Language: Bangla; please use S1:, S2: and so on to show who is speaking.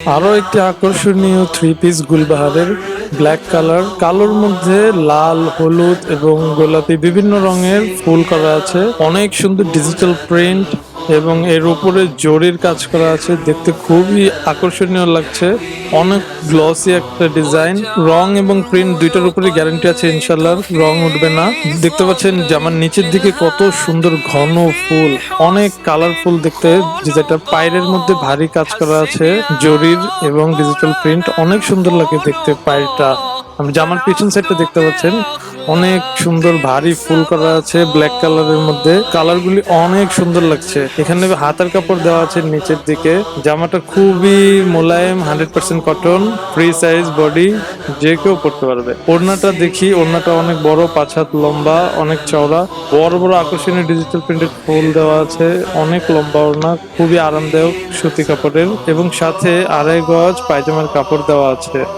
S1: আরও একটি আকর্ষণীয় থ্রি পিস গুলবাহারের ব্ল্যাক কালার কালোর মধ্যে লাল, হলুদ এবং গোলাপি বিভিন্ন রঙের ফুল করা আছে। অনেক সুন্দর ডিজিটাল প্রিন্ট এবং এর উপরে জরির কাজ করা আছে। দেখতে খুবই আকর্ষণীয় লাগছে। অনেক গ্লসি একটা ডিজাইন রং এবং প্রিন্ট দুইটার উপরে গ্যারান্টি আছে ইনশাল্লাহ রং উঠবে না। দেখতে পাচ্ছেন জামার নিচের দিকে কত সুন্দর ঘন ফুল। অনেক কালারফুল দেখতে। যেটা পায়ের মধ্যে ভারী কাজ করা আছে। জরির এবং ডিজিটাল প্রিন্ট অনেক সুন্দর লাগে দেখতে পায়েরটা। জামার পিছন সাইডটা দেখতে পাচ্ছেন। অনেক সুন্দর ভারী ফুল করা আছে ব্ল্যাক কালারের মধ্যে। কালার গুলি অনেক সুন্দর লাগছে। এখানে হাতার কাপড় দেওয়া আছে নিচের দিকে। জামাটা খুবই মোলায়েম hundred percent cotton free size body যে কেউ পড়তে পারবে। ওড়নাটা দেখি, ওড়নাটা অনেক বড়, পাঁচ হাত লম্বা, অনেক চওড়া। বড় বড় আকর্ষণীয় ডিজিটাল প্রিন্টেড ফুল দেওয়া আছে, অনেক লম্বা ওড়না, খুবই আরামদায়ক সুতি কাপড়ের। এবং সাথে আড়াই গজ পায়জামার কাপড় দেওয়া আছে।